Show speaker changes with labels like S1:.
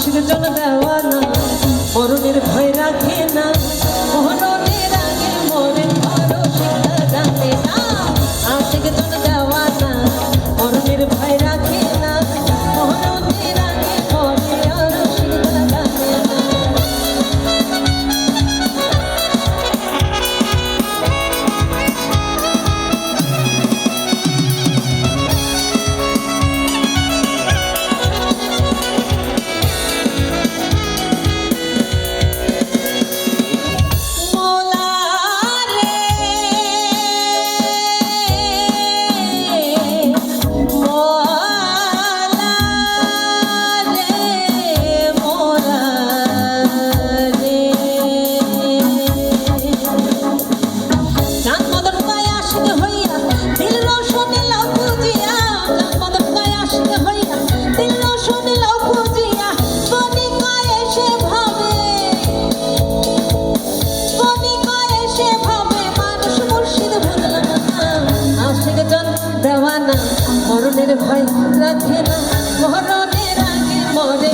S1: আশির জন দেওয়ানা মরণের ভয় রাখে না। মরণের আগে মরে ভরসা জানে না। আর ভয় রাখে না। মরণের আগে মরে